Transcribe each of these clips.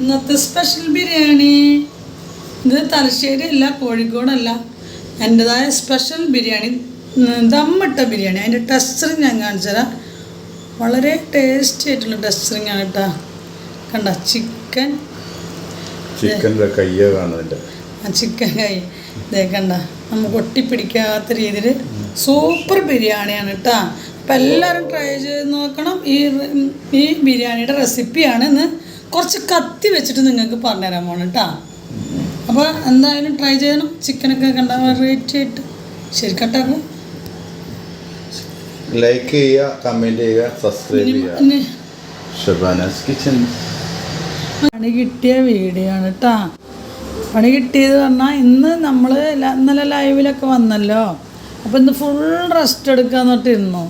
ഇന്നത്തെ സ്പെഷ്യൽ ബിരിയാണി. ഇത് തലശ്ശേരി അല്ല കോഴിക്കോടല്ല. എന്റെതായ സ്പെഷ്യൽ ബിരിയാണി. ദമ്മട്ട ബിരിയാണി. അതിന്റെ ടെസ്റ്ററിങ് ഞാൻ കാണിച്ചുതരാം വളരെ ടേസ്റ്റി ആയിട്ടുള്ള ടെസ്റ്ററിങ് ആണ് കേട്ടോ. കണ്ട ചിക്കൻ ചിക്കന്റെ കയ്യ ആ ചിക്കൻ കൈ. ഇതേ കണ്ട നമുക്ക് ഒട്ടിപ്പിടിക്കാത്ത രീതിയിൽ സൂപ്പർ ബിരിയാണിയാണ് കേട്ടോ. അപ്പം എല്ലാവരും ട്രൈ ചെയ്ത് നോക്കണം. ഈ ഈ ബിരിയാണിയുടെ റെസിപ്പിയാണ് ഇന്ന് കുറച്ച് കത്തി വെച്ചിട്ട് നിങ്ങൾക്ക് പറഞ്ഞുതരാൻ പോകണം കേട്ടോ അപ്പോൾ എന്തായാലും ട്രൈ ചെയ്യണം. ചിക്കനൊക്കെ കണ്ട വെറൈറ്റി ആയിട്ട്. ശരി കേട്ടോ ലൈക്ക് ചെയ്യുക കമന്റ് ചെയ്യുക സബ്സ്ക്രൈബ് ചെയ്യുക. ഇനി ഷബാനാസ് കിച്ചൻ പണി കിട്ടിയ വീഡിയോ ആണ് കേട്ടോ പണി കിട്ടിയത് പറഞ്ഞാൽ ഇന്ന് നമ്മൾ ഇന്നലെ ലൈവിലൊക്കെ വന്നല്ലോ. അപ്പോൾ ഇന്ന് ഫുൾ റെസ്റ്റ് എടുക്കാന്ന് പറഞ്ഞിരുന്നു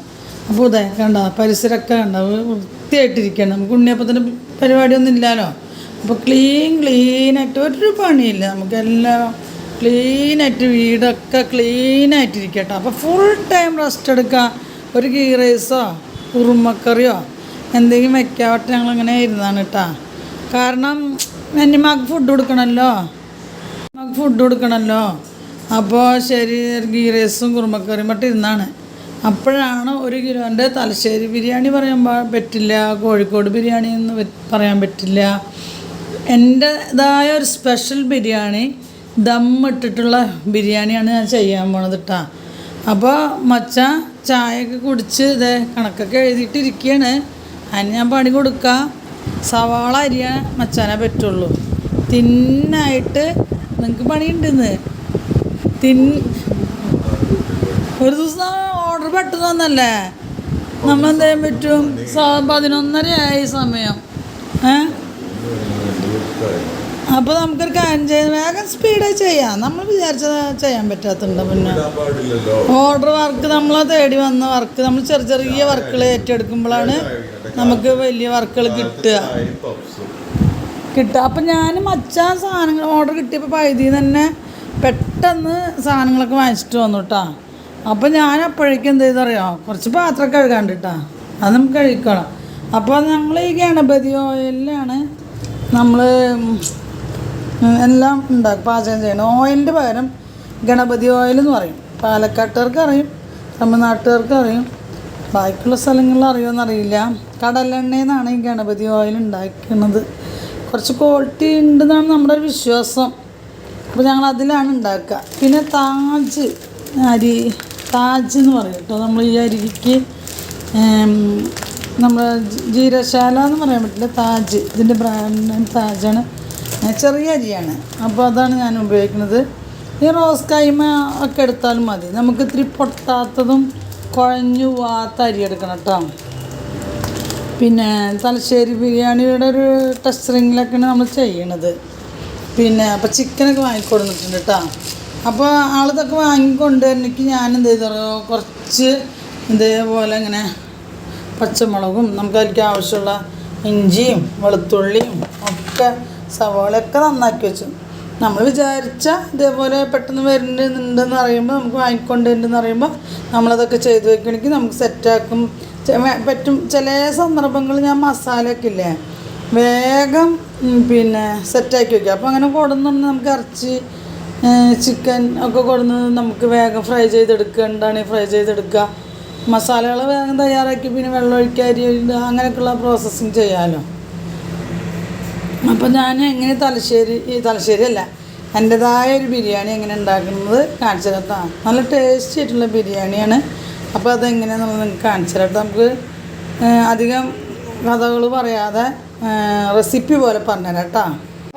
അപ്പോൾ ഇതേ കണ്ട പരിസരമൊക്കെ കണ്ട വൃത്തിയായിട്ടിരിക്കണം. നമുക്ക് ഉണ്ണിയപ്പത്തിന്റെ പരിപാടിയൊന്നും ഇല്ലല്ലോ അപ്പോൾ ക്ലീൻ ക്ലീനായിട്ട് ഒരു പണിയില്ല. നമുക്കെല്ലാം ക്ലീനായിട്ട് വീടൊക്കെ ക്ലീനായിട്ടിരിക്കട്ടെ അപ്പോൾ ഫുൾ ടൈം റെസ്റ്റ് എടുക്കുക ഒരു ഗീ റൈസോ ഉറുമക്കറിയോ എന്തെങ്കിലും വെക്കാവട്ടെ ഞങ്ങളിങ്ങനെ ഇരുന്നാണ് കേട്ടോ കാരണം എന്റെ മകൾക്ക് ഫുഡ് കൊടുക്കണമല്ലോ മകൾക്ക് ഫുഡ് കൊടുക്കണമല്ലോ അപ്പോൾ ശരി ഗീ റൈസും കുറുമക്കറിയും മറ്റും ഇരുന്നാണ്. അപ്പോഴാണ് ഒരു കിലോന്റെ തലശ്ശേരി ബിരിയാണി പറയാൻ പറ്റില്ല കോഴിക്കോട് ബിരിയാണി എന്ന് പറയാൻ പറ്റില്ല. എന്റെതായ ഒരു സ്പെഷ്യൽ ബിരിയാണി ദം ഇട്ടിട്ടുള്ള ബിരിയാണിയാണ് ഞാൻ ചെയ്യാൻ പോണത് കേട്ടോ അപ്പോൾ മച്ച ചായയൊക്കെ കുടിച്ച് ഇതേ കണക്കൊക്കെ എഴുതിയിട്ടിരിക്കുകയാണ് അതിന് ഞാൻ പണി കൊടുക്കാം. സവാള അരിയാൻ മച്ചാനേ പറ്റുള്ളൂ. തിന്നായിട്ട് നിങ്ങൾക്ക് പണിയുണ്ടെന്ന് തിൻ ഒരു ദിവസം വന്നല്ലേ നമ്മളെന്ത് പറ്റും? പതിനൊന്നര പതിനൊന്നരയായി സമയം. ഏ? അപ്പോൾ നമുക്കൊരു കാര്യം ചെയ്യാം. വേഗം സ്പീഡായി ചെയ്യാം. നമ്മൾ വിചാരിച്ചത് ചെയ്യാൻ പറ്റാത്തുണ്ട് പിന്നെ. ഓർഡർ വർക്ക് നമ്മൾ തേടി വന്ന വർക്ക് നമ്മൾ ചെറിയ ചെറിയ വർക്കുകൾ ഏറ്റെടുക്കുമ്പോഴാണ് നമുക്ക് വലിയ വർക്കുകൾ കിട്ടുക. കിട്ടുക. അപ്പം ഞാൻ മച്ച സാധനങ്ങൾ ഓർഡർ കിട്ടിയപ്പോൾ പഴുതി തന്നെ പെട്ടെന്ന് സാധനങ്ങളൊക്കെ വാങ്ങിച്ചിട്ട് വന്നു കേട്ടോ അപ്പം ഞാൻ അപ്പോഴേക്കും എന്ത് ചെയ്തറിയോ? കുറച്ച് പാത്രം കഴുകാണ്ട് കേട്ടോ അത് നമുക്ക് കഴിക്കണം. അപ്പോൾ ഞങ്ങൾ ഈ ഗണപതി ഓയിലാണ് നമ്മൾ എല്ലാം ഉണ്ടാക്കും പാചകം ചെയ്യണം ഓയിലിന്റെ പകരം ഗണപതി ഓയിൽ എന്ന് പറയും. പാലക്കാട്ടുകാർക്ക് അറിയും തമിഴ്നാട്ടുകാർക്ക് അറിയും. ബാക്കിയുള്ള സ്ഥലങ്ങളിൽ അറിയുമെന്നറിയില്ല കടലെണ്ണയിൽ ഈ ഗണപതി ഓയിൽ ഉണ്ടാക്കുന്നത് കുറച്ച് ക്വാളിറ്റി ഉണ്ടെന്നാണ് നമ്മുടെ ഒരു വിശ്വാസം. അപ്പോൾ ഞങ്ങൾ അതിലാണ് ഉണ്ടാക്കുക. പിന്നെ താജ്. അരി താജ് എന്ന് പറയും കേട്ടോ. നമ്മൾ ഈ അരിക്ക് നമ്മൾ ജീരശാല എന്ന് പറയാൻ പറ്റില്ല താജ്. ഇതിന്റെ ബ്രാൻഡ് താജാണ് ചെറിയ അരിയാണ്. അപ്പോൾ അതാണ് ഞാൻ ഉപയോഗിക്കുന്നത്. ഈ റോസ് കൈമ ഒക്കെ എടുത്താലും മതി. നമുക്ക് ഇത്തിരി പൊട്ടാത്തതും കുഴഞ്ഞു പോവാത്ത അരി എടുക്കണം കേട്ടോ. പിന്നെ തലശ്ശേരി ബിരിയാണിയുടെ ഒരു ടെസ്റ്ററിങ്ങിലൊക്കെയാണ് നമ്മൾ ചെയ്യണത്. പിന്നെ അപ്പോൾ ചിക്കനൊക്കെ വാങ്ങിക്കൊടുത്തിട്ടുണ്ട് കേട്ടോ. അപ്പോൾ ആളിതൊക്കെ വാങ്ങിക്കൊണ്ട് എനിക്ക് ഞാൻ എന്ത് ചെയ്തു കുറച്ച് ഇതേപോലെ ഇങ്ങനെ പച്ചമുളകും നമുക്ക് അതിലേക്ക് ആവശ്യമുള്ള ഇഞ്ചിയും വെളുത്തുള്ളിയും ഒക്കെ സവാളയൊക്കെ നന്നാക്കി വെച്ചു. നമ്മൾ വിചാരിച്ച ഇതേപോലെ പെട്ടെന്ന് വരുന്നുണ്ടെന്ന് അറിയുമ്പോൾ നമുക്ക് വാങ്ങിക്കൊണ്ട് വാങ്ങിക്കൊണ്ടുണ്ടെന്ന് അറിയുമ്പോൾ നമ്മളതൊക്കെ ചെയ്ത് വെക്കണമെങ്കിൽ നമുക്ക് സെറ്റാക്കും പറ്റും. ചില സന്ദർഭങ്ങളിൽ ഞാൻ മസാലയൊക്കെ ഇല്ലേ? വേഗം പിന്നെ സെറ്റാക്കി വെക്കുക അപ്പോൾ അങ്ങനെ കൊടുന്നൊന്ന് നമുക്ക് ഇറച്ചി ചിക്കൻ ഒക്കെ കൊടുന്ന് നമുക്ക് വേഗം ഫ്രൈ ചെയ്തെടുക്കുക. എന്താണ് ഫ്രൈ ചെയ്തെടുക്കുക? മസാലകൾ വേഗം തയ്യാറാക്കി പിന്നെ വെള്ളം ഒഴിക്കുക അരി അങ്ങനെയൊക്കെയുള്ള പ്രോസസ്സിങ് ചെയ്യാമല്ലോ അപ്പോൾ ഞാൻ എങ്ങനെ തലശ്ശേരി ഈ തലശ്ശേരി അല്ല എന്റെതായ ഒരു ബിരിയാണി എങ്ങനെ ഉണ്ടാക്കുന്നത് കാണിച്ചു തരാം. നല്ല ടേസ്റ്റി ആയിട്ടുള്ള ബിരിയാണിയാണ്. അപ്പോൾ അതെങ്ങനെയാണെന്നുള്ളത് നിങ്ങൾക്ക് കാണിച്ചു തരാം. നമുക്ക് അധികം കഥകൾ പറയാതെ റെസിപ്പി പോലെ പറഞ്ഞുതരാം കേട്ടോ.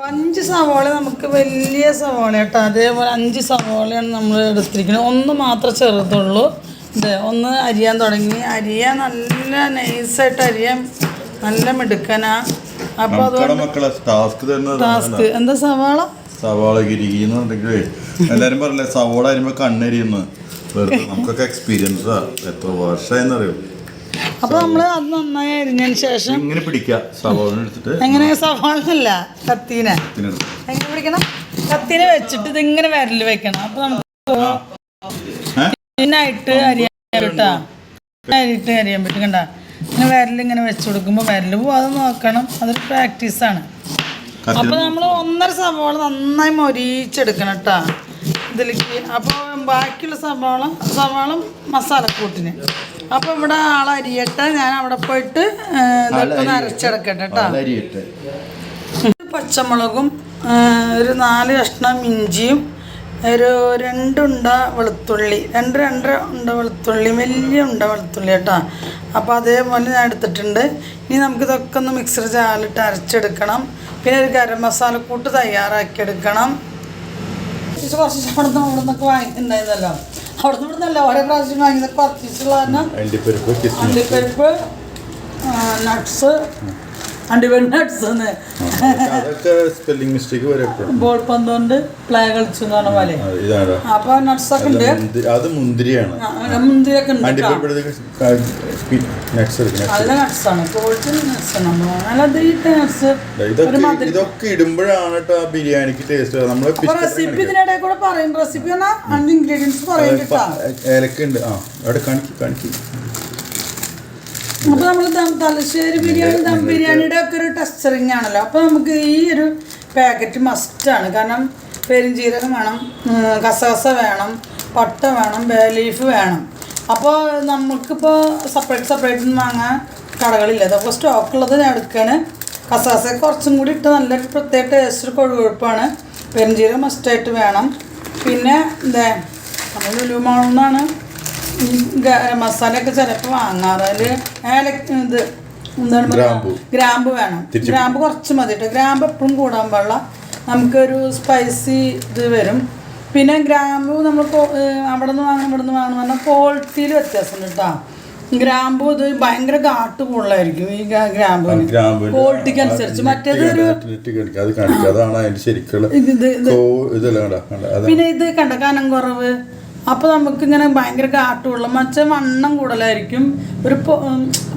അഞ്ച് സവാള നമുക്ക് വലിയ സവാള കേട്ടോ. അതേപോലെ അഞ്ച് സവാളയാണ് നമ്മൾ എടുത്തിരിക്കുന്നത്. ഒന്ന് മാത്രമേ ചെറുതുള്ളൂ. ഇത് ഒന്ന് അരിയാൻ തുടങ്ങി. അരിയാൻ നല്ല നൈസായിട്ട് അരിയാൻ നല്ല മിടുക്കനാ. അപ്പൊ അതുകൊണ്ട് എന്താ സവാള? സവാള ഗിരികിന്നുണ്ടെങ്കിലേ എല്ലാരും പറയല്ലേ സവാള അരിയുമ്പോ കണ്ണരിയെന്ന്. നമുക്കൊക്കെ എക്സ്പീരിയൻസാ എത്ര വർഷമായെന്നറിയോ അപ്പോൾ നമ്മൾ അത് നന്നായി അരിഞ്ഞതിന് ശേഷം ഇങ്ങനെ പിടിക്കുക. സവാള എടുത്തിട്ട് എങ്ങനെ സവാളല്ല കത്തീനെ. എങ്ങനെ പിടിക്കണം? കത്തീനെ വെച്ചിട്ട് ഇതിങ്ങനെ വിരൽ വെക്കണം. അപ്പൊ നമുക്ക്? ഇതിനായിട്ട് അരിയാൻ കേട്ടാ. അരിയിട്ട് അരിയാൻ പറ്റും. കണ്ട? ഇങ്ങനെ വിരലിങ്ങനെ വെച്ച് കൊടുക്കുമ്പോൾ വിരൽ പോവാതെ നോക്കണം. അതൊരു പ്രാക്ടീസാണ്. അപ്പൊ നമ്മൾ ഒന്നര സവാള നന്നായി മൊരിച്ചെടുക്കണം കേട്ടോ. ഇതിലേക്ക് അപ്പോൾ ബാക്കിയുള്ള സവാള സവാള മസാലക്കൂട്ടിന്. അപ്പോൾ ഇവിടെ ആളരിയട്ടെ ഞാൻ അവിടെ പോയിട്ട് ഇതൊക്കെ അരച്ചെടുക്കട്ടെ കേട്ടോ. പച്ചമുളകും ഒരു നാല് കഷ്ണം ഇഞ്ചിയും ഒരു രണ്ടുണ്ട വെളുത്തുള്ളി രണ്ട് രണ്ടര ഉണ്ട വെളുത്തുള്ളി വലിയ ഉണ്ട വെളുത്തുള്ളി കേട്ടോ. അപ്പോൾ അതേപോലെ ഞാൻ എടുത്തിട്ടുണ്ട്. ഇനി നമുക്കിതൊക്കെ ഒന്ന് മിക്സർ ജാലിട്ട് അരച്ചെടുക്കണം. പിന്നെ ഒരു ഗരം മസാലക്കൂട്ട് തയ്യാറാക്കി എടുക്കണം കുറച്ച് അവിടെ നിന്ന് അവിടെ നിന്നൊക്കെ വാങ്ങിണ്ടായിരുന്നല്ലോ അവിടെ നിന്ന് ഇവിടുന്നല്ല ഓരോ പ്രാവശ്യം വാങ്ങിയത് കിസ്മിസ്. അണ്ടിപ്പരിപ്പ് നട്ട്സ് അണ്ടിപ്പരിപ്പ് നട്സ് എന്ന് അതൊക്കെ സ്പെല്ലിംഗ് മിസ്റ്റേക്ക് വരെ ബോൾ പന്ത് കൊണ്ട് പ്ലേ കളിച്ചു എന്ന് പറഞ്ഞ പോലെ. അപ്പൊ നട്സ് ഒക്കെ ഉണ്ട്. അത് മുന്തിരിയാണ്. മുന്തിരിയൊക്കെ ഉണ്ട് അതിലെ നട്ട്സ് ആണ്. നട്സ് നല്ല ദീറ്റ നട്ട്സ് ഇതൊക്കെ ഇടുമ്പോഴാണ് കേട്ടോ ബിരിയാണിക്ക് ടേസ്റ്റ് നമ്മൾ റെസിപ്പി ഇതിനിടെ കൂടെ പറയും. റെസിപ്പി എന്നാ അഞ്ച് ഇൻഗ്രീഡിയൻസ് പറയും ഏലക്കുണ്ട്. ആ അവിടെ കാണിക്കും കാണിക്കും. അപ്പൊ നമ്മൾ തലശ്ശേരി ബിരിയാണി ദം ബിരിയാണിയുടെ ഒക്കെ ഒരു ടെസ്റ്ററിങ് ആണല്ലോ. അപ്പൊ നമുക്ക് ഈ ഒരു പാക്കറ്റ് മസ്റ്റ് ആണ്. കാരണം പെരുംജീരകം വേണം കസകസ വേണം പട്ട വേണം ബേ ലീഫ് വേണം. അപ്പോൾ നമുക്കിപ്പോൾ സെപ്പറേറ്റ് സെപ്പറേറ്റ് ഒന്നും വാങ്ങാൻ കടകളില്ല. അതൊക്കെ സ്റ്റോക്ക് ഉള്ളത് ഞാൻ എടുക്കുകയാണ് കസകസ കുറച്ചും കൂടി ഇട്ട് നല്ലൊരു പ്രത്യേക ടേസ്റ്റ് ഒരു കൊഴുകൊഴുപ്പാണ് പെരുംജീരകം മസ്റ്റായിട്ട് വേണം. പിന്നെ എന്താ നമ്മൾ ലുലുമാണെന്നാണ് ഗരം മസാലയൊക്കെ ചിലപ്പോൾ വാങ്ങാറ്. അതിൽ ഏലക്ക ഇത് എന്താണ് പറയുക? ഗ്രാമ്പ്. വേണം. ഗ്രാമ്പ് കുറച്ച് മതി കേട്ടോ ഗ്രാമ്പ് എപ്പോഴും കൂടാൻ പാടില്ല. നമുക്കൊരു സ്പൈസി ഇത് വരും. പിന്നെ ഗ്രാമ്പു നമ്മൾ അവിടെ നിന്ന് വാങ്ങണം ഇവിടെ നിന്ന് വാങ്ങണം പറഞ്ഞാൽ ക്വാളിറ്റിയിൽ വ്യത്യാസമുണ്ട് കേട്ടോ ഗ്രാമ്പു ഇത് ഭയങ്കര കാട്ട് കൂടുതലായിരിക്കും ഈ ഗ്രാമ്പുവിന് ഗ്രാമ്പ് ക്വാളിറ്റിക്ക് അനുസരിച്ച് മറ്റേത് ഒരു പിന്നെ ഇത് കണ്ട കനം കുറവ്. അപ്പോൾ നമുക്ക് ഇങ്ങനെ ഭയങ്കര കാട്ടുള്ള മച്ച വണ്ണം കൂടുതലായിരിക്കും. ഒരു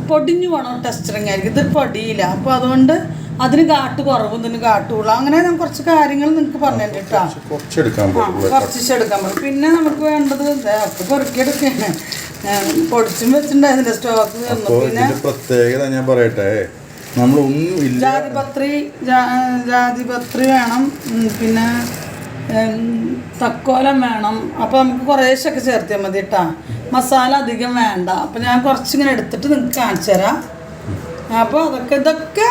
പൊടിഞ്ഞു പോകണം ടെസ്റ്ററിങ് ആയിരിക്കും. ഇത് പൊടിയില്ല. അപ്പോൾ അതുകൊണ്ട് അതിന് കാട്ട് കുറവും ഇതിന് കാട്ടുള്ള അങ്ങനെ ഞാൻ കുറച്ച് കാര്യങ്ങൾ നിങ്ങൾക്ക് പറഞ്ഞു കേട്ടോ കുറച്ച് എടുക്കാൻ പറ്റും. പിന്നെ നമുക്ക് വേണ്ടത് ഒക്കെ പെറുക്കിയെടുക്കുകയാണ്. പൊടിച്ചും വെച്ചിട്ടുണ്ടായിരുന്നില്ല സ്റ്റോക്ക് പിന്നെ പ്രത്യേകത ഞാൻ പറയട്ടെ. നമ്മളൊന്നും ഇല്ല. ജാതിപത്രി ജാതിപത്രി വേണം. പിന്നെ തക്കോലം വേണം. അപ്പോൾ നമുക്ക് കുറേശ്ശൊക്കെ ചേർത്തിയാൽ മതി കേട്ടോ മസാല അധികം വേണ്ട. അപ്പോൾ ഞാൻ കുറച്ചിങ്ങനെ എടുത്തിട്ട് നിങ്ങൾക്ക് കാണിച്ചു തരാം. അപ്പോൾ അതൊക്കെ ഇതൊക്കെ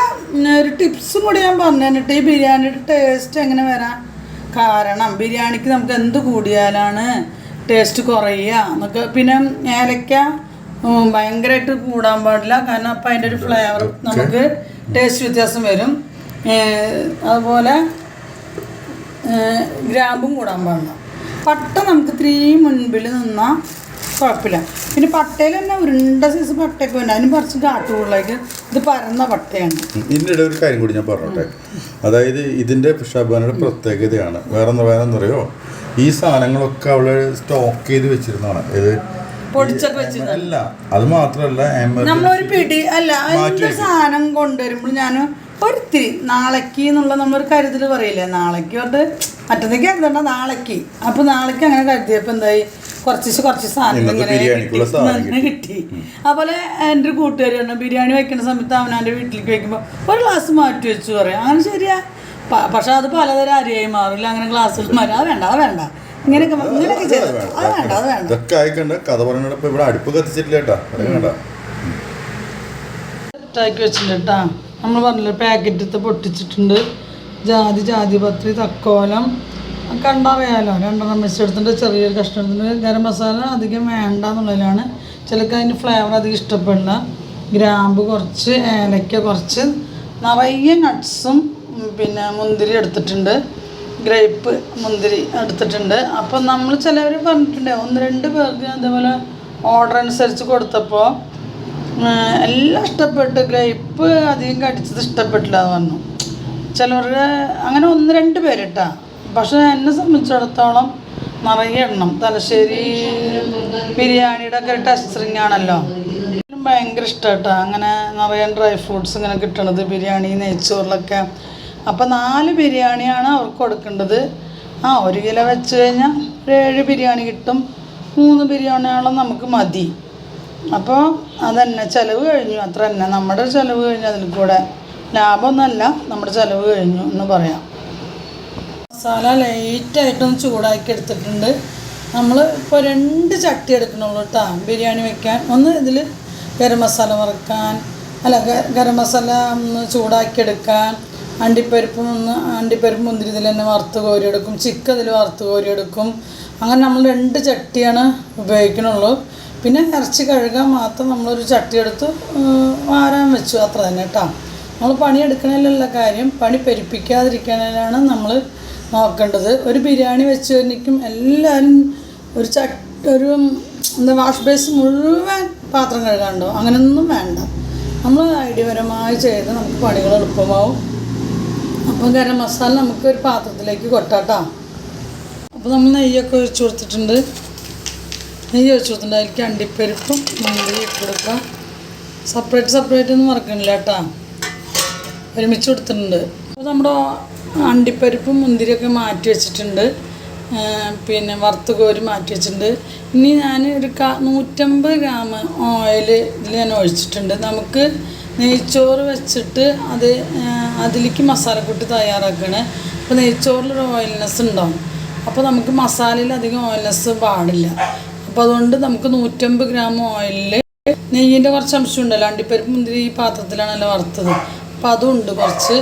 ഒരു ടിപ്സും കൂടി ഞാൻ പറഞ്ഞു തന്നിട്ട് ഈ ബിരിയാണിയുടെ ടേസ്റ്റ് എങ്ങനെ വരാൻ കാരണം ബിരിയാണിക്ക് നമുക്ക് എന്ത് കൂടിയാലാണ് ടേസ്റ്റ് കുറയുക എന്നൊക്കെ. പിന്നെ ഏലക്ക ഭയങ്കരമായിട്ട് കൂടാൻ പാടില്ല. കാരണം അപ്പം അതിന്റെ ഒരു ഫ്ലേവർ നമുക്ക് ടേസ്റ്റ് വ്യത്യാസം വരും. അതുപോലെ ഗ്രാമ്പും കൂടാൻ പാടില്ല. പട്ട നമുക്ക് ഇത്രയും മുൻപിൽ നിന്നാൽ കുഴപ്പമില്ല. പിന്നെ പട്ടയിൽ തന്നെ ഉരുണ്ട സൈസ് പട്ടയൊക്കെ ഉണ്ട് അതിന് കുറച്ച് കാട്ടുകൂടിലേക്ക് ഇത് പരന്ന പട്ടയാണ്. ഇതിന്റെ ഇടയിൽ ഒരു കാര്യം കൂടി ഞാൻ പറഞ്ഞോട്ടെ. അതായത് ഇതിന്റെ ഷബാനയുടെ പ്രത്യേകതയാണ്. വേറെ എന്താ വേറെ അറിയോ ഈ സാധനങ്ങളൊക്കെ അവൾ സ്റ്റോക്ക് ചെയ്ത് വെച്ചിരുന്നതാണ്. ഇത് അല്ല അത് മാത്രമല്ല നമ്മളൊരു പിടി അല്ല സാധനം കൊണ്ടുവരുമ്പോൾ ഞാൻ ഒരിത്തിരി നാളേക്ക് എന്നുള്ള നമ്മളൊരു കരുതൽ പറയില്ലേ? നാളേക്ക് കൊണ്ട് മറ്റന്നേക്ക് കരുതണ്ട നാളേക്ക്. അപ്പൊ നാളേക്ക് അങ്ങനെ കരുതിയപ്പോൾ എന്തായി? കുറച്ച് കുറച്ച് സാധനം ഇന്നത്തെ ഇങ്ങനെ ബിരിയാണിക്കുള്ള കിട്ടി. അതുപോലെ എന്റെ ഒരു കൂട്ടുകാരി പറഞ്ഞു ബിരിയാണി വെക്കുന്ന സമയത്ത് അവനവന്റെ വീട്ടിലേക്ക് വെക്കുമ്പോൾ ഒരു ഗ്ലാസ് മാറ്റി വെച്ചു പറയാം. അങ്ങനെ ശരിയാ? പക്ഷെ അത് പലതരം അരിയായി മാറില്ല അങ്ങനെ ഗ്ലാസ്സിൽ മാറി. അത് വേണ്ട അത് വേണ്ട. ഇങ്ങനെയൊക്കെ ഇങ്ങനെയൊക്കെ ചെയ്തു അത് വേണ്ട അത് വേണ്ട. ഇതൊക്കെ ആയിക്കണ്ട്. കഥ പറഞ്ഞപ്പോ ഇവിടെ അടുപ്പ് കത്തിച്ചിട്ടില്ല കേട്ടാ. വെച്ചിട്ടുണ്ട് കേട്ടോ. നമ്മൾ പറഞ്ഞില്ലേ പാക്കറ്റത്ത് പൊട്ടിച്ചിട്ടുണ്ട്. ജാതി ജാതിപത്രി തക്കോലം. കണ്ടറിയാലോ രണ്ടെണ്ണം വെച്ചെടുത്തിട്ട് ചെറിയൊരു കഷ്ണം എടുത്തിട്ട് ഗരം മസാല അധികം വേണ്ട എന്നുള്ളതിലാണ്. ചിലക്ക് അതിന്റെ ഫ്ലേവർ അധികം ഇഷ്ടപ്പെടില്ല. ഗ്രാമ്പ് കുറച്ച് ഏലക്ക കുറച്ച് നിറയെ നട്ട്സും പിന്നെ മുന്തിരി എടുത്തിട്ടുണ്ട്. ഗ്രേപ്പ് മുന്തിരി എടുത്തിട്ടുണ്ട്. അപ്പം നമ്മൾ ചിലവർ പറഞ്ഞിട്ടുണ്ട് ഒന്ന് രണ്ട് പേർക്ക് അതേപോലെ ഓർഡർ അനുസരിച്ച് കൊടുത്തപ്പോൾ എല്ലാം ഇഷ്ടപ്പെട്ടില്ല ഇപ്പം അധികം കടിച്ചത് ഇഷ്ടപ്പെട്ടില്ല എന്ന് പറഞ്ഞു. ചിലവർക്ക് അങ്ങനെ ഒന്ന് രണ്ട് പേരിട്ടാ. പക്ഷെ എന്നെ സംബന്ധിച്ചിടത്തോളം നിറയെ എണ്ണം. തലശ്ശേരി ബിരിയാണിയുടെ ഒക്കെ ടെസ്റ്ററിങ് ആണല്ലോ. ഭയങ്കര ഇഷ്ടമായിട്ടാ അങ്ങനെ നിറയെ ഡ്രൈ ഫ്രൂട്ട്സ് ഇങ്ങനെ കിട്ടണത് ബിരിയാണി നെയ്ച്ചോറിലൊക്കെ. അപ്പം നാല് ബിരിയാണിയാണ് അവർക്ക് കൊടുക്കേണ്ടത്. ആ ഒരു കിലോ വെച്ച് കഴിഞ്ഞാൽ ഏഴ് ബിരിയാണി കിട്ടും. മൂന്ന് ബിരിയാണിയോളം നമുക്ക് മതി. അപ്പോൾ അതന്നെ ചിലവ് കഴിഞ്ഞു. അത്ര തന്നെ നമ്മുടെ ചിലവ് കഴിഞ്ഞു അതിൽ കൂടെ. ലാഭമൊന്നല്ല നമ്മുടെ ചിലവ് കഴിഞ്ഞു എന്ന് പറയാം. മസാല ലൈറ്റായിട്ടൊന്ന് ചൂടാക്കി എടുത്തിട്ടുണ്ട്. നമ്മൾ ഇപ്പോൾ രണ്ട് ചട്ടി എടുക്കണുള്ളൂ കേട്ടോ ബിരിയാണി വെക്കാൻ. ഒന്ന് ഇതിൽ ഗരം മസാല വറുക്കാൻ അല്ല ഗരം മസാല ഒന്ന് ചൂടാക്കി എടുക്കാൻ. അണ്ടിപ്പരിപ്പും ഒന്ന് അണ്ടിപ്പരിപ്പ് മുന്തിരി ഇതിൽ തന്നെ വറുത്ത് കോരിയെടുക്കും ചിക്കൻ ഇതിൽ വറുത്ത് കോരിയെടുക്കും അങ്ങനെ നമ്മൾ രണ്ട് ചട്ടിയാണ് ഉപയോഗിക്കണുള്ളൂ. പിന്നെ ഇറച്ചി കഴുകാൻ മാത്രം നമ്മളൊരു ചട്ടി എടുത്ത് വാരാൻ വെച്ചു. അത്ര തന്നെ കേട്ടോ നമ്മൾ പണിയെടുക്കണതിലുള്ള കാര്യം. പണി പെരുപ്പിക്കാതിരിക്കാനാണ് നമ്മൾ നോക്കേണ്ടത്. ഒരു ബിരിയാണി വെച്ച് കഴിഞ്ഞിക്കും എല്ലാവരും ഒരു ചട്ട് ഒരു എന്താ വാഷ് ബേസ് മുഴുവൻ പാത്രം കഴുകാണ്ടോ? അങ്ങനെയൊന്നും വേണ്ട. നമ്മൾ ഐഡിയപരമായി ചെയ്ത് നമുക്ക് പണികൾ എളുപ്പമാവും. അപ്പം ഗരം മസാല നമുക്ക് ഒരു പാത്രത്തിലേക്ക് കൊട്ടാട്ടോ അപ്പോൾ നമ്മൾ നെയ്യൊക്കെ ഒഴിച്ചു കൊടുത്തിട്ടുണ്ട്. നെയ്യ് ഒഴിച്ചു കൊടുത്തിട്ടുണ്ട് അതിലേക്ക് അണ്ടിപ്പരിപ്പും മുന്തിരി ഇട്ട് കൊടുക്കാം. സെപ്പറേറ്റ് സെപ്പറേറ്റ് ഒന്നും മറക്കണില്ല കേട്ടോ. ഒരുമിച്ച് കൊടുത്തിട്ടുണ്ട്. അപ്പോൾ നമ്മുടെ അണ്ടിപ്പരിപ്പും മുന്തിരിയൊക്കെ മാറ്റി വെച്ചിട്ടുണ്ട്. പിന്നെ വറുത്ത് കോരി മാറ്റി വെച്ചിട്ടുണ്ട്. ഇനി ഞാൻ ഒരു ക നൂറ്റമ്പത് ഗ്രാം ഓയിൽ ഇതിൽ ഞാൻ ഒഴിച്ചിട്ടുണ്ട്. നമുക്ക് നെയ്ച്ചോറ് വെച്ചിട്ട് അത് അതിലേക്ക് മസാലക്കൂട്ട് തയ്യാറാക്കുകയാണ് അപ്പോൾ നെയ്ച്ചോറിലൊരു ഓയിൽനെസ് ഉണ്ടാവും. അപ്പോൾ നമുക്ക് മസാലയിൽ അധികം ഓയിൽനെസ് പാടില്ല. അപ്പോൾ അതുകൊണ്ട് നമുക്ക് നൂറ്റമ്പത് ഗ്രാം ഓയിലിൽ നെയ്യിന്റെ കുറച്ച് അംശം ഉണ്ടല്ലോ. അണ്ടിപ്പരിപ്പ് മുന്തിരി ഈ പാത്രത്തിലാണല്ലോ വറുത്തത്. അപ്പോൾ അതുണ്ട് കുറച്ച്.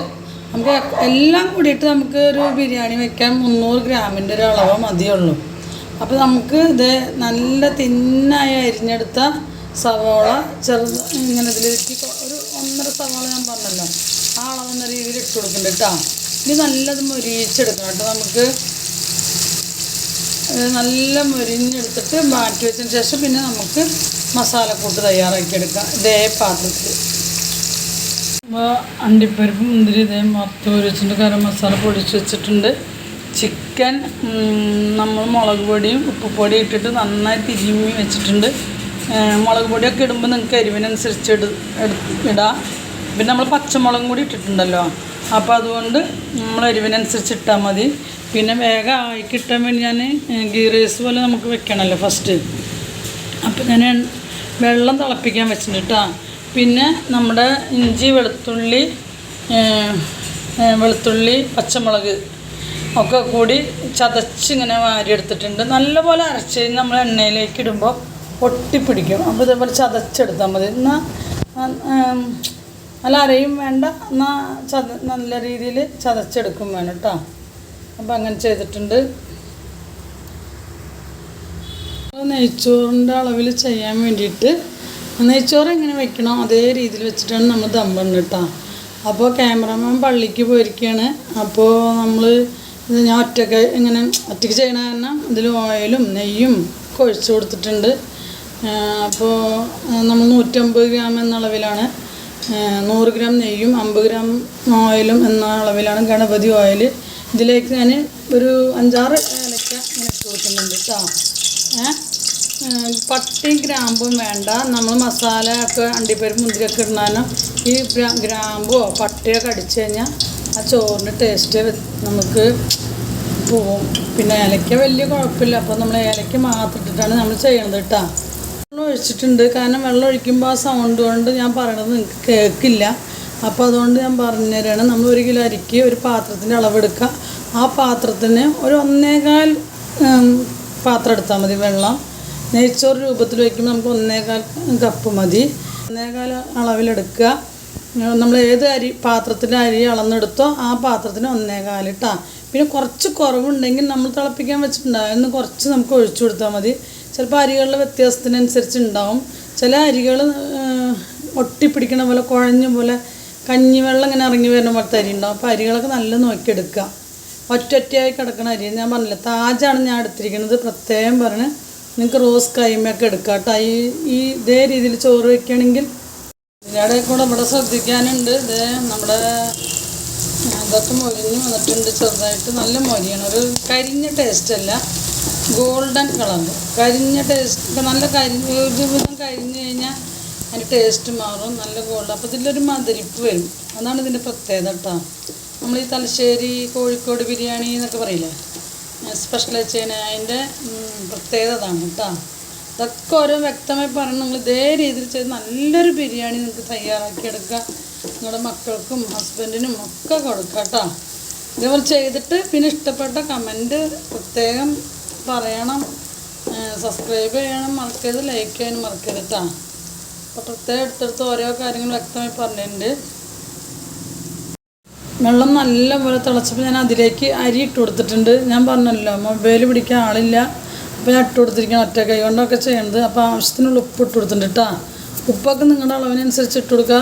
നമുക്ക് എല്ലാം കൂടിയിട്ട് നമുക്ക് ഒരു ബിരിയാണി വെക്കാൻ മുന്നൂറ് ഗ്രാമിന്റെ ഒരു അളവ് മതിയുള്ളൂ അപ്പോൾ നമുക്ക് ഇത് നല്ല തിന്നായി അരിഞ്ഞെടുത്ത സവാള ചെറുത് ഇങ്ങനെ ഇതിലേക്ക് ഒരു ഒന്നര സവാള ഞാൻ പറഞ്ഞല്ലോ. ആ അളവെന്ന രീതിയിൽ ഇട്ട് കൊടുക്കുന്നുണ്ട് കേട്ടോ. ഇനി നല്ലത് മൊരിയിച്ചെടുക്കണം കേട്ടോ. നമുക്ക് നല്ല മുരിഞ്ഞെടുത്തിട്ട് മാറ്റി വെച്ചതിന് ശേഷം പിന്നെ നമുക്ക് മസാലക്കൂട്ട് തയ്യാറാക്കി എടുക്കാം. ഇതേ പാത്രത്തിൽ അണ്ടിപ്പരിപ്പ് മുന്തിരി ഇതേ വറുത്ത് പൊരിച്ചിട്ടുണ്ട് ഗരം മസാല പൊടിച്ച് വെച്ചിട്ടുണ്ട്. ചിക്കൻ നമ്മൾ മുളക് പൊടിയും ഉപ്പുപൊടി ഇട്ടിട്ട് നന്നായി തിരുമ്മി വെച്ചിട്ടുണ്ട്. മുളക് പൊടിയൊക്കെ ഇടുമ്പോൾ നിങ്ങൾക്ക് എരിവിനനുസരിച്ച് എടു- ഇടാം. പിന്നെ നമ്മൾ പച്ചമുളകും കൂടി ഇട്ടിട്ടുണ്ടല്ലോ. അപ്പോൾ അതുകൊണ്ട് നമ്മൾ എരിവിനനുസരിച്ച് ഇട്ടാൽ മതി. പിന്നെ വേഗം ആയി കിട്ടാൻ വേണ്ടി ഞാൻ ഗീ റൈസ് പോലെ നമുക്ക് വെക്കണമല്ലോ ഫസ്റ്റ് അപ്പോൾ ഞാൻ വെള്ളം തിളപ്പിക്കാൻ വെച്ചിട്ടുണ്ട് കേട്ടോ പിന്നെ നമ്മുടെ ഇഞ്ചി വെളുത്തുള്ളി വെളുത്തുള്ളി പച്ചമുളക് ഒക്കെ കൂടി ചതച്ചിങ്ങനെ വാരിയെടുത്തിട്ടുണ്ട്. നല്ലപോലെ അരച്ച് നമ്മൾ എണ്ണയിലേക്ക് ഇടുമ്പോൾ ഒട്ടിപ്പിടിക്കും അപ്പോൾ ഇതേപോലെ ചതച്ചെടുത്താൽ മതി. എന്നാൽ നല്ല അരയും വേണ്ട. എന്നാൽ ചത നല്ല രീതിയിൽ ചതച്ചെടുക്കും വേണം കേട്ടോ അപ്പോൾ അങ്ങനെ ചെയ്തിട്ടുണ്ട്. നെയ്ച്ചോറിന്റെ അളവിൽ ചെയ്യാൻ വേണ്ടിയിട്ട് നെയ്ച്ചോറ് എങ്ങനെ വെക്കണോ അതേ രീതിയിൽ വെച്ചിട്ടാണ് നമ്മൾ ദം കേട്ടോ. അപ്പോൾ ക്യാമറമാൻ പള്ളിക്ക് പോയിരിക്കുകയാണ് അപ്പോൾ നമ്മൾ ഞാൻ ഒറ്റയ്ക്ക് ഇങ്ങനെ ഒറ്റയ്ക്ക് ചെയ്യണ കാരണം ഇതിൽ ഓയിലും നെയ്യും ഒക്കെ കൊടുത്തിട്ടുണ്ട്. അപ്പോൾ നമ്മൾ നൂറ്റമ്പത് ഗ്രാം എന്ന അളവിലാണ്. നൂറ് ഗ്രാം നെയ്യും അമ്പത് ഗ്രാം ഓയിലും എന്ന അളവിലാണ് ഗണപതി ഓയിൽ ഇതിലേക്ക് ഞാൻ ഒരു അഞ്ചാറ് ഏലക്ക ഇങ്ങനെ ഇട്ട് കൊടുക്കുന്നുണ്ട് കേട്ടോ പട്ടിയും ഗ്രാമ്പും വേണ്ട. നമ്മൾ മസാല ഒക്കെ അണ്ടിപ്പരിപ്പ് മുന്തിരിയൊക്കെ ഇടാനും ഈ ഗ്രാ- ഗ്രാമ്പോ പട്ടയോ കടിച്ചു കഴിഞ്ഞാൽ ആ ചോറിന്റെ ടേസ്റ്റ് നമുക്ക് പോവും. പിന്നെ ഏലക്ക വലിയ കുഴപ്പമില്ല. അപ്പോൾ നമ്മൾ ഏലക്ക മാത്രം ഇട്ടിട്ടാണ് നമ്മൾ ചെയ്യണത് കേട്ടോ വെള്ളം ഒഴിച്ചിട്ടുണ്ട്. കാരണം വെള്ളം ഒഴിക്കുമ്പോൾ ആ സൗണ്ട് കൊണ്ട് ഞാൻ പറയണത് നിങ്ങൾക്ക് കേൾക്കില്ല. അപ്പോൾ അതുകൊണ്ട് ഞാൻ പറഞ്ഞു പറഞ്ഞുതരാണ്. നമ്മൾ ഒരു കിലോ അരിക്ക് ഒരു പാത്രത്തിന്റെ അളവെടുക്കുക. ആ പാത്രത്തിന് ഒരു ഒന്നേകാൽ പാത്രം എടുത്താൽ മതി വെള്ളം. നെയ്ച്ചോറ് രൂപത്തിൽ വയ്ക്കുമ്പോൾ നമുക്ക് ഒന്നേകാൽ കപ്പ് മതി. ഒന്നേകാൽ അളവിലെടുക്കുക നമ്മൾ ഏത് അരി പാത്രത്തിന്റെ അരി അളന്നെടുത്തോ ആ പാത്രത്തിന് ഒന്നേകാൽ ഇട്ടാ പിന്നെ കുറച്ച് കുറവുണ്ടെങ്കിൽ നമ്മൾ തിളപ്പിക്കാൻ വെച്ചിട്ടുണ്ടാകും എന്ന് കുറച്ച് നമുക്ക് ഒഴിച്ചു കൊടുത്താൽ മതി. ചിലപ്പോൾ അരികളുടെ വ്യത്യാസത്തിനനുസരിച്ച് ഉണ്ടാവും. ചില അരികൾ ഒട്ടിപ്പിടിക്കണ പോലെ കുഴഞ്ഞ പോലെ കഞ്ഞിവെള്ളം ഇങ്ങനെ ഇറങ്ങി വരുന്ന പോലത്തെ അരി ഉണ്ടാവും. അപ്പോൾ അരികളൊക്കെ നല്ല നോക്കിയെടുക്കുക. ഒറ്റൊറ്റയായി കിടക്കണ അരി. ഞാൻ പറഞ്ഞില്ല താജാണ് ഞാൻ എടുത്തിരിക്കുന്നത് പ്രത്യേകം പറഞ്ഞ് നിങ്ങൾക്ക് റോസ് കൈമയൊക്കെ എടുക്കാം കേട്ടോ. ഈ ഈ ഇതേ രീതിയിൽ ചോറ് വയ്ക്കുകയാണെങ്കിൽ ഇതിന്റെ കൂടെ ഇവിടെ ശ്രദ്ധിക്കാനുണ്ട്. ഇത് നമ്മുടെ അതൊക്കെ മൊരിഞ്ഞ് വന്നിട്ടുണ്ട് ചെറുതായിട്ട്. നല്ല മൊരിയാണ്. ഒരു കരിഞ്ഞ ടേസ്റ്റ് അല്ല. ഗോൾഡൻ കളർ കരിഞ്ഞ ടേസ്റ്റ് നല്ല കരി ഒരു വിധം കരിഞ്ഞ് കഴിഞ്ഞാൽ അതിന്റെ ടേസ്റ്റ് മാറും നല്ല ഗോൾഡ് അപ്പോൾ ഇതിലൊരു മധുരിപ്പ് വരും. അതാണ് ഇതിന്റെ പ്രത്യേകത കേട്ടോ. നമ്മൾ ഈ തലശ്ശേരി കോഴിക്കോട് ബിരിയാണി എന്നൊക്കെ പറയില്ലേ? സ്പെഷ്യലായി ചെയ്യുന്ന അതിന്റെ പ്രത്യേകത അതാണ് കേട്ടോ. ഇതൊക്കെ ഓരോ വ്യക്തമായി പറഞ്ഞ് നിങ്ങൾ ഇതേ രീതിയിൽ ചെയ്ത് നല്ലൊരു ബിരിയാണി നിങ്ങൾക്ക് തയ്യാറാക്കിയെടുക്കുക നിങ്ങളുടെ മക്കൾക്കും ഹസ്ബൻഡിനും ഒക്കെ കൊടുക്കുക കേട്ടോ. ഇതേപോലെ ചെയ്തിട്ട് പിന്നെ ഇഷ്ടപ്പെട്ട കമന്റ് പ്രത്യേകം പറയണം. സബ്സ്ക്രൈബ് ചെയ്യണം. മറക്കരുത് ലൈക്ക് ചെയ്യാനും മറക്കരുത് കേട്ടോ. പ്രത്യേകം എടുത്തെടുത്ത് ഓരോ കാര്യങ്ങൾ വ്യക്തമായി പറഞ്ഞിട്ടുണ്ട്. വെള്ളം നല്ലപോലെ തിളച്ചപ്പോൾ ഞാൻ അതിലേക്ക് അരി ഇട്ട് കൊടുത്തിട്ടുണ്ട്. ഞാൻ പറഞ്ഞല്ലോ മൊബൈൽ പിടിക്കാൻ ആളില്ല. അപ്പോൾ ഞാൻ ഇട്ട് കൊടുത്തിരിക്കണം ഒറ്റ കൈ കൊണ്ടൊക്കെ ചെയ്യണത്. അപ്പോൾ ആവശ്യത്തിനുള്ള ഉപ്പ് ഇട്ട് കൊടുത്തിട്ടുണ്ട് കേട്ടോ ഉപ്പൊക്കെ നിങ്ങളുടെ അളവിനനുസരിച്ച് ഇട്ട് കൊടുക്കുക.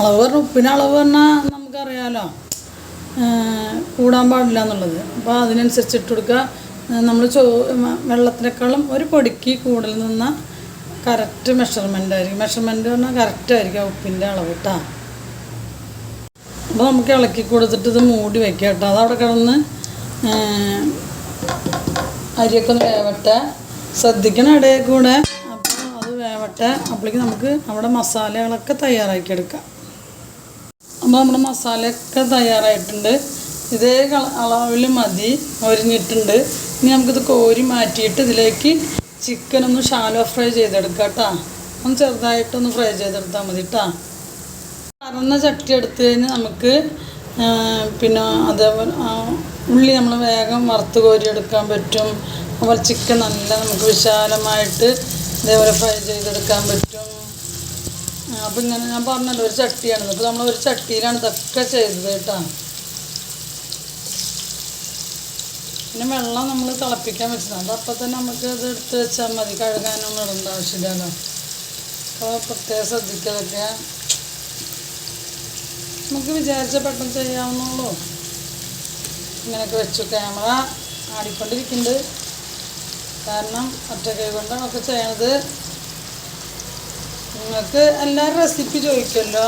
അളവ് പറഞ്ഞാൽ ഉപ്പിന് അളവ് പറഞ്ഞാൽ നമുക്കറിയാമല്ലോ കൂടാൻ പാടില്ല എന്നുള്ളത്. അപ്പോൾ അതിനനുസരിച്ച് ഇട്ട് കൊടുക്കുക. നമ്മൾ ചോ വെള്ളത്തിനേക്കാളും ഒരു പൊടിക്ക് കൂടുതൽ നിന്ന കറക്റ്റ് മെഷർമെന്റ് ആയിരിക്കും. മെഷർമെന്റ് പറഞ്ഞാൽ കറക്റ്റ് ആയിരിക്കും ഉപ്പിന്റെ അളവ് കേട്ടോ. അപ്പോൾ നമുക്ക് ഇളക്കി കൊടുത്തിട്ട് ഇത് മൂടി വെക്കാം കേട്ടോ. അതവിടെ കിടന്ന് അരിയൊക്കെ ഒന്ന് വേവട്ടെ. ശ്രദ്ധിക്കണം ഇടയിൽ കൂടെ. അപ്പോൾ അത് വേവട്ടെ. അപ്പോഴേക്ക് നമുക്ക് നമ്മുടെ മസാലകളൊക്കെ തയ്യാറാക്കി എടുക്കാം. അപ്പോൾ നമ്മുടെ മസാലയൊക്കെ തയ്യാറായിട്ടുണ്ട്. ഇതേ അളവിൽ മതി. ഒരിഞ്ഞിട്ടുണ്ട്. ഇനി നമുക്കിത് കോരി മാറ്റിയിട്ട് ഇതിലേക്ക് ചിക്കൻ ഒന്ന് ഷാലോ ഫ്രൈ ചെയ്തെടുക്കാം കേട്ടോ ഒന്ന് ചെറുതായിട്ടൊന്ന് ഫ്രൈ ചെയ്തെടുത്താൽ മതി കേട്ടോ പറന്ന ചട്ടി എടുത്ത് കഴിഞ്ഞാൽ നമുക്ക് പിന്നെ അതേപോലെ ഉള്ളി നമ്മൾ വേഗം വറുത്ത് കോരി എടുക്കാൻ പറ്റും. അതുപോലെ ചിക്കൻ നല്ല നമുക്ക് വിശാലമായിട്ട് ഇതേപോലെ ഫ്രൈ ചെയ്തെടുക്കാൻ പറ്റും. അപ്പം ഇങ്ങനെ ഞാൻ പറഞ്ഞല്ലോ ഒരു ചട്ടിയാണ്. അപ്പോൾ നമ്മൾ ഒരു ചട്ടിയിലാണ് ഇതൊക്കെ ചെയ്തത് കേട്ടോ പിന്നെ വെള്ളം നമ്മൾ തിളപ്പിക്കാൻ വെച്ചതാണ് അപ്പോൾ അപ്പം തന്നെ നമുക്ക് ഇത് എടുത്ത് വെച്ചാൽ മതി. കഴുകാനൊന്നും ഇടേണ്ട ആവശ്യമില്ലല്ലോ. അപ്പോൾ പ്രത്യേകം ശ്രദ്ധിക്കതൊക്കെ നമുക്ക് വിചാരിച്ച പെട്ടെന്ന് ചെയ്യാവുന്നുള്ളൂ ഇങ്ങനെയൊക്കെ വെച്ചു ക്യാമറ ആടിക്കൊണ്ടിരിക്കുന്നുണ്ട്. കാരണം ഒറ്റ കൈ കൊണ്ടാണ് ഒക്കെ ചെയ്യണത്. നിങ്ങൾക്ക് എല്ലാവരും റെസിപ്പി ചോദിക്കുമല്ലോ.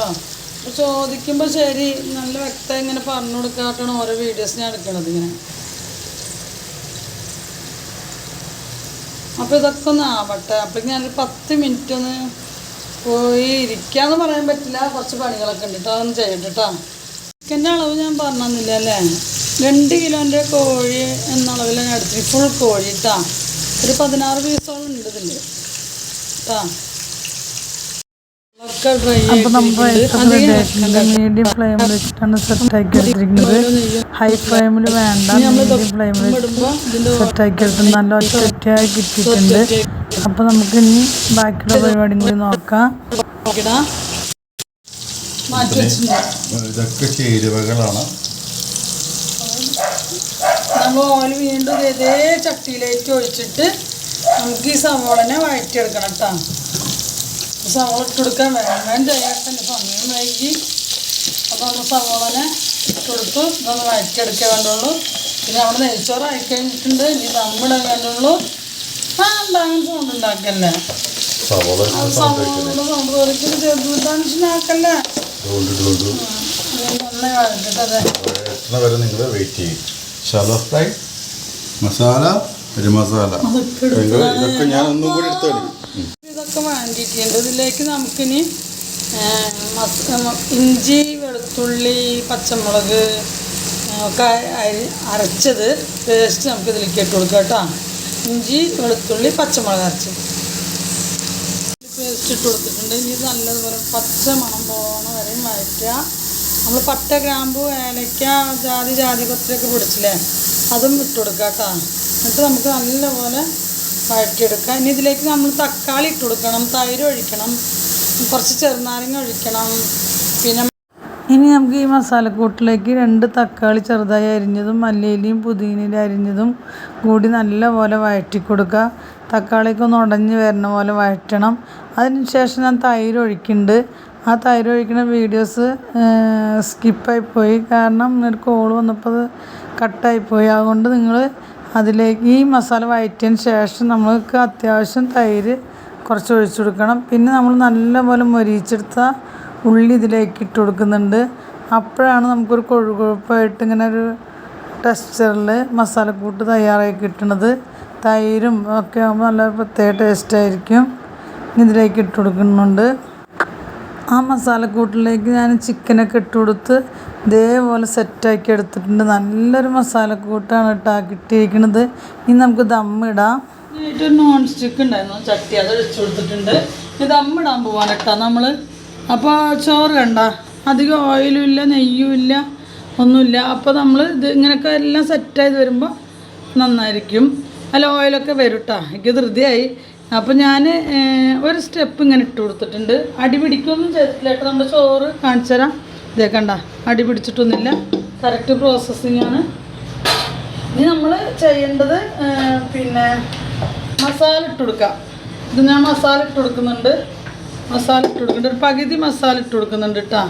അപ്പോൾ ചോദിക്കുമ്പോൾ ശരി. നല്ല വ്യക്തം ഇങ്ങനെ പറഞ്ഞു കൊടുക്കാട്ടാണ് ഓരോ വീഡിയോസ് ഞാൻ എടുക്കണത് ഇങ്ങനെ. അപ്പോൾ ഇതൊക്കെ ഒന്ന് ആവട്ടെ. അപ്പോഴേക്കും ഞാനൊരു പത്ത് മിനിറ്റ് ഒന്ന് പോയി ഇരിക്കാന്ന് പറയാൻ പറ്റില്ല. കുറച്ച് പണികളൊക്കെ ഉണ്ട് കേട്ടോ അതൊന്ന് ചെയ്യട്ടെ കേട്ടോ ചിക്കന്റെ അളവ് ഞാൻ പറഞ്ഞില്ല അല്ലേ? രണ്ട് കിലോന്റെ കോഴി എന്ന ഞാൻ എടുത്തിട്ട് ഫുൾ കോഴി കേട്ടോ ഒരു പതിനാറ് പീസോളം ഉണ്ട് ഇതിൽ കേട്ടോ ഒക്കെ ഡ്രൈ അപ്പൊ നമ്മൾ മീഡിയം ഫ്ലെയിമിൽ വെച്ചിട്ടാണ് സെറ്റാക്കി എടുത്തിരിക്കുന്നത്. ഹൈ ഫ്ലെയിമിൽ വേണ്ട മീഡിയം ഫ്ലെയിമിൽ ഇടുമ്പോൾ സെറ്റാക്കി എടുത്ത് നല്ല ഒറ്റയായി കിട്ടിയിട്ടുണ്ട്. അപ്പൊ നമുക്ക് ഇനി ബാക്കിയുള്ള പരിപാടിയും കൂടി നോക്കാം. ഇതൊക്കെ ചേരുവകളാണ്. നമ്മൾ ഓയിൽ വീണ്ടും ഇതേ ചട്ടിയിലേക്ക് ഒഴിച്ചിട്ട് നമുക്ക് ഈ സവോളനെ വഴറ്റിയെടുക്കണം കേട്ടോ. സവോള ഇട്ടെടുക്കാൻ വേണ്ട ചേട്ടന്റെ സമയം വൈകി. അപ്പോൾ നമ്മൾ സവോളനെ ഇട്ടെടുത്തു ഇതൊന്ന് വഴറ്റിയെടുക്കേ വേണ്ടുള്ളൂ പിന്നെ നമ്മൾ നെയ്ച്ചോറ് ആയി കഴിഞ്ഞിട്ടുണ്ട് ഇനി ദമ്മിടാൻ വേണ്ടുള്ളൂ ആ അങ്ങനെ സൗണ്ട് ഉണ്ടാക്കല്ലേ? സവോള സൗണ്ട് വെറുതെ ചെറുത് ടെൻഷനാക്കല്ലേ നന്നായി വഴറ്റിട്ട് വരെ നിങ്ങൾ വെയിറ്റ് ചെയ്യും? ഷാലോ ഫ്രൈ മസാല ഒരു മസാല ഇതൊക്കെ ഞാൻ ഒന്നും കൂടി എടുത്തോളി ഇതൊക്കെ വേണ്ടിയിട്ടുണ്ട് ഇതിലേക്ക് നമുക്കിനി മസ് ഇഞ്ചി വെളുത്തുള്ളി പച്ചമുളക് ഒക്കെ അരി അരച്ചത് പേസ്റ്റ് നമുക്ക് ഇതിലേക്ക് ഇട്ട് കൊടുക്കാം കേട്ടോ. ഇഞ്ചി വെളുത്തുള്ളി പച്ചമുളക് അരച്ചത്. പേസ്റ്റ് ഇട്ട് കൊടുത്തിട്ടുണ്ട്. ഇനി ഇത് നല്ലതുപോലെ പച്ച മണം പോകണ വരെയും വഴറ്റുക. നമ്മൾ പട്ട ഗ്രാമ്പു ഏലയ്ക്ക ജാതി ജാതി കൊത്തിലൊക്കെ പൊടിച്ചില്ലേ? അതും ഇട്ട് കൊടുക്കുക കേട്ടോ. എന്നിട്ട് നമുക്ക് നല്ലപോലെ വഴറ്റിയെടുക്കാം ഇനി ഇതിലേക്ക് നമ്മൾ തക്കാളി ഇട്ട് കൊടുക്കണം. തൈര് ഒഴിക്കണം. കുറച്ച് ചെറുനാരങ്ങ ഒഴിക്കണം. പിന്നെ ഇനി നമുക്ക് ഈ മസാലക്കൂട്ടിലേക്ക് രണ്ട് തക്കാളി ചെറുതായി അരിഞ്ഞതും മല്ലിയിലയും പുതിനയിലും അരിഞ്ഞതും കൂടി നല്ലപോലെ വഴറ്റി കൊടുക്കുക. തക്കാളിയൊക്കെ ഒന്ന് ഉടഞ്ഞ് വരുന്ന പോലെ വഴറ്റണം. അതിന് ശേഷം ഞാൻ തൈര് ഒഴിക്കുന്നുണ്ട്. ആ തൈര് ഒഴിക്കുന്ന വീഡിയോസ് സ്കിപ്പായി പോയി. കാരണം ഒരു കോൾ വന്നപ്പോൾ അത് കട്ടായിപ്പോയി അതുകൊണ്ട് നിങ്ങൾ അതിലേക്ക് ഈ മസാല വഴറ്റിയതിന് ശേഷം നമുക്ക് അത്യാവശ്യം തൈര് കുറച്ച് ഒഴിച്ചു കൊടുക്കണം. പിന്നെ നമ്മൾ നല്ലപോലെ മൊരിയിച്ചെടുത്ത ഉള്ളി ഇതിലേക്ക് ഇട്ട് കൊടുക്കുന്നുണ്ട്. അപ്പോഴാണ് നമുക്കൊരു കൊഴുകൊഴുപ്പായിട്ട് ഇങ്ങനെ ഒരു ടെക്സ്ചറിൽ മസാലക്കൂട്ട് തയ്യാറായി കിട്ടുന്നത് തൈരും ഒക്കെ ആകുമ്പോൾ നല്ല പ്രത്യേക ടേസ്റ്റ് ആയിരിക്കും. ഇനി ഇതിലേക്ക് ഇട്ട് കൊടുക്കുന്നുണ്ട്. ആ മസാലക്കൂട്ടിലേക്ക് ഞാൻ ചിക്കനൊക്കെ ഇട്ട് കൊടുത്ത് ഇതേപോലെ സെറ്റാക്കി എടുത്തിട്ടുണ്ട്. നല്ലൊരു മസാലക്കൂട്ടാണ് കേട്ടോ കിട്ടിയിരിക്കുന്നത്. ഇനി നമുക്ക് ദമ്മിടാം നോൺ സ്റ്റിക്ക് ഉണ്ടായിരുന്നു ചട്ടി അത് വെച്ച് കൊടുത്തിട്ടുണ്ട്. ഇത് അമ്മിടാൻ പോവാൻ കേട്ടോ നമ്മൾ അപ്പോൾ ചോറ് കണ്ട അധികം ഓയിലും ഇല്ല നെയ്യും ഇല്ല ഒന്നുമില്ല അപ്പോൾ നമ്മൾ ഇത് ഇങ്ങനെയൊക്കെ എല്ലാം സെറ്റായത് വരുമ്പോൾ നന്നായിരിക്കും. അല്ല ഓയിലൊക്കെ വരും കേട്ടോ. എനിക്ക് ധൃതിയായി. അപ്പോൾ ഞാൻ ഒരു സ്റ്റെപ്പ് ഇങ്ങനെ ഇട്ട് കൊടുത്തിട്ടുണ്ട്. അടി പിടിക്കൊന്നും ചെയ്തിട്ടില്ല കേട്ടോ. നമ്മുടെ ചോറ് കാണിച്ചു തരാം ഇതേ കണ്ട അടി പിടിച്ചിട്ടൊന്നുമില്ല. കറക്റ്റ് പ്രോസസ്സിങ് ആണ്. ഇനി നമ്മൾ ചെയ്യേണ്ടത് പിന്നെ മസാല ഇട്ട് ഇത് ഞാൻ മസാല ഇട്ട് കൊടുക്കുന്നുണ്ട്. മസാല ഇട്ട് കൊടുക്കുന്നുണ്ട്. ഒരു പകുതി മസാല ഇട്ട് കൊടുക്കുന്നുണ്ട് കേട്ടോ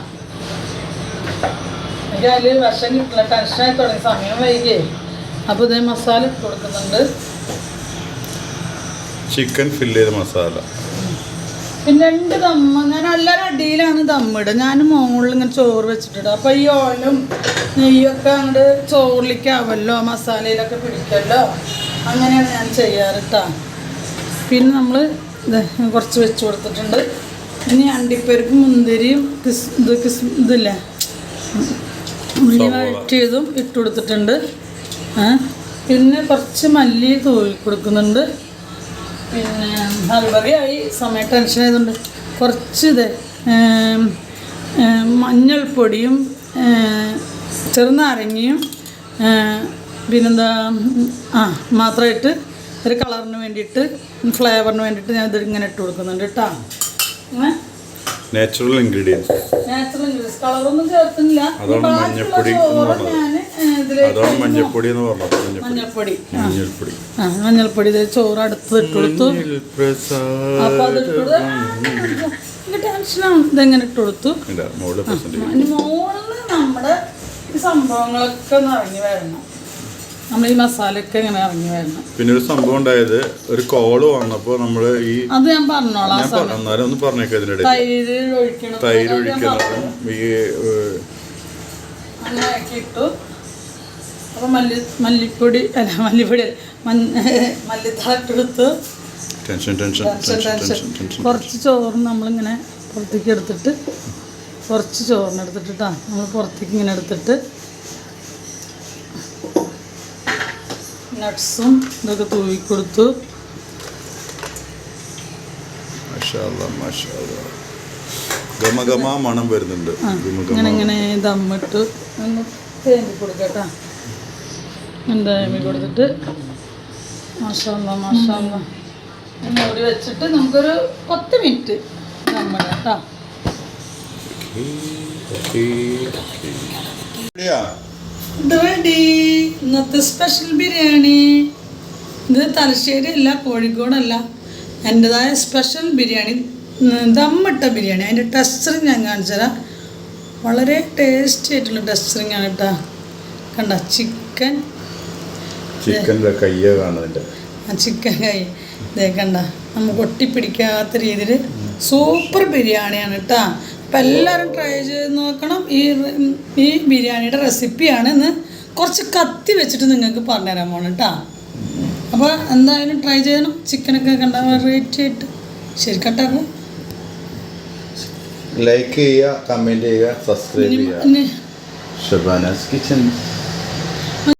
എനിക്ക് അതിൽ വിഷം കിട്ടില്ല ടെൻഷനായി തുടങ്ങി. സമയം വൈകിയേ. അപ്പോൾ ഇതേ മസാല ഇട്ട് കൊടുക്കുന്നുണ്ട്. ചിക്കൻ ഫില്ല് ചെയ്ത മസാല പിന്നെ രണ്ട് ദമ്മ ഞാൻ എല്ലാവരും അടിയിലാണ് ദമ്മിടുക ഞാൻ മോളിൽ ഇങ്ങനെ ചോറ് വെച്ചിട്ടിടുക അപ്പോൾ ഈ ഓയിലും നെയ്യൊക്കെ അങ്ങോട്ട് ചോറിലേക്കാവല്ലോ മസാലയിലൊക്കെ പിടിക്കല്ലോ. അങ്ങനെയാണ് ഞാൻ ചെയ്യാറ് കേട്ടോ പിന്നെ നമ്മൾ ഇത് കുറച്ച് വെച്ച് കൊടുത്തിട്ടുണ്ട്. ഇനി അണ്ടിപ്പരിപ്പ് മുന്തിരിയും കിസ് ഇത് കിസ് ഇതില്ലേ? ഉള്ളി വഴറ്റിയതും ഇട്ട് കൊടുത്തിട്ടുണ്ട്. പിന്നെ കുറച്ച് മല്ലി തൂവി കൊടുക്കുന്നുണ്ട്. പിന്നെ ഹൽവറിയായി സമയം ടെൻഷൻ ആയതുകൊണ്ട് കുറച്ച് ഇത് മഞ്ഞൾപ്പൊടിയും ചെറുനാരങ്ങയും പിന്നെന്താ ആ മാത്രമായിട്ട് ഒരു കളറിന് വേണ്ടിയിട്ട് ഫ്ലേവറിന് വേണ്ടിയിട്ട് ഞാൻ ഇതിങ്ങനെ ഇട്ട് കൊടുക്കുന്നുണ്ട് കേട്ടോ നാച്ചുറൽ ഇൻഗ്രീഡിയൻസ് നാച്ചുറൽ ഇൻഗ്രീഡിയൻസ് കളറൊന്നും ചേർക്കുന്നില്ല. അതാണ് മഞ്ഞപ്പൊടി അതാണ് മഞ്ഞപ്പൊടി എന്ന് പറഞ്ഞത്. മഞ്ഞപ്പൊടി. മഞ്ഞൾപ്പൊടി. മഞ്ഞൾപ്പൊടി ചോറ് അടുത്ത് ഇട്ട് കൊടുത്തു. മഞ്ഞൾ പ്രസാദം. അപ്പൊ അത് ടെൻഷനാണ് ഇതെങ്ങനെ മോൾ നമ്മുടെ ഈ സംഭവങ്ങളൊക്കെ ഒന്ന് ഇറങ്ങി വരണം. നമ്മൾ ഈ മസാലയൊക്കെ ഇങ്ങനെ ഇറങ്ങി വരണം പിന്നെ ഒരു സംഭവം ഉണ്ടായത് ഒരു കോൾ വന്നപ്പോൾ നമ്മൾ ഈ അത് ഞാൻ പറഞ്ഞോളാം ഞാൻ എന്നാലും ഒന്ന് പറഞ്ഞേക്കാം ഇതിനിടയിൽ തൈര് ഒഴിക്കണം തൈര് ഒഴിക്കണം ഒഴിക്കുന്നതും ഈ ഇട്ടു. അപ്പോൾ മല്ലി മല്ലിപ്പൊടി അല്ല മല്ലിപ്പൊടി മല്ലിത്താട്ടെടുത്ത് ടെൻഷൻ ടെൻഷൻ കുറച്ച് ചോറ് നമ്മളിങ്ങനെ പുറത്തേക്ക് എടുത്തിട്ട് കുറച്ച് ചോറിന് എടുത്തിട്ടാ നമ്മൾ പുറത്തേക്ക് ഇങ്ങനെ എടുത്തിട്ട് നട്ട്സും ഇതൊക്കെ തൂവി കൊടുത്തു. മാഷാ അല്ലാ, മാഷാ അല്ലാ. ഗമ ഗമ മണം വരുന്നുണ്ട്. ഇങ്ങനെ ഇങ്ങനെ ദമ്മിട്ട് ഒന്ന് തേമ്പി കൊടുക്കട്ടാ തേമ്പി കൊടുത്തിട്ട്. മാഷാല്ല മാഷാല്ല മൂടി വെച്ചിട്ട് നമുക്കൊരു പത്ത് മിനിറ്റ് ദമ്മിടാം കേട്ടോ. ഇവിടെയാ? ഇത് ഇന്നത്തെ സ്പെഷ്യൽ ബിരിയാണി. ഇത് തലശ്ശേരി അല്ല കോഴിക്കോടല്ല. എന്റെതായ സ്പെഷ്യൽ ബിരിയാണി. ദമ്മട്ട ബിരിയാണി. അതിന്റെ ടെസ്റ്ററിങ് ഞാൻ കാണിച്ചു തരാം. വളരെ ടേസ്റ്റി ആയിട്ടുള്ള ടെസ്റ്ററിങ് ആണ് കേട്ടോ. കണ്ട ചിക്കൻ ചിക്കന്റെ കയ്യ കാണുന്നുണ്ട് ആ ചിക്കൻ കൈ. ഇതേ കണ്ട നമുക്ക് ഒട്ടിപ്പിടിക്കാത്ത രീതിയിൽ സൂപ്പർ ബിരിയാണിയാണ് കേട്ടോ. അപ്പം എല്ലാവരും ട്രൈ ചെയ്ത് നോക്കണം. ഈ ഈ ബിരിയാണിയുടെ റെസിപ്പിയാണ് ഇന്ന് കുറച്ച് കത്തി വെച്ചിട്ട് നിങ്ങൾക്ക് പറഞ്ഞുതരാൻ പോകണം കേട്ടോ അപ്പോൾ എന്തായാലും ട്രൈ ചെയ്യണം. ചിക്കനൊക്കെ കണ്ട വെറൈറ്റി ആയിട്ട്. ശരി കട്ടാക്കും ലൈക്ക് ചെയ്യുക കമന്റ് ചെയ്യുക സബ്സ്ക്രൈബ് ചെയ്യുക. ഷബാനാസ് കിച്ചൺ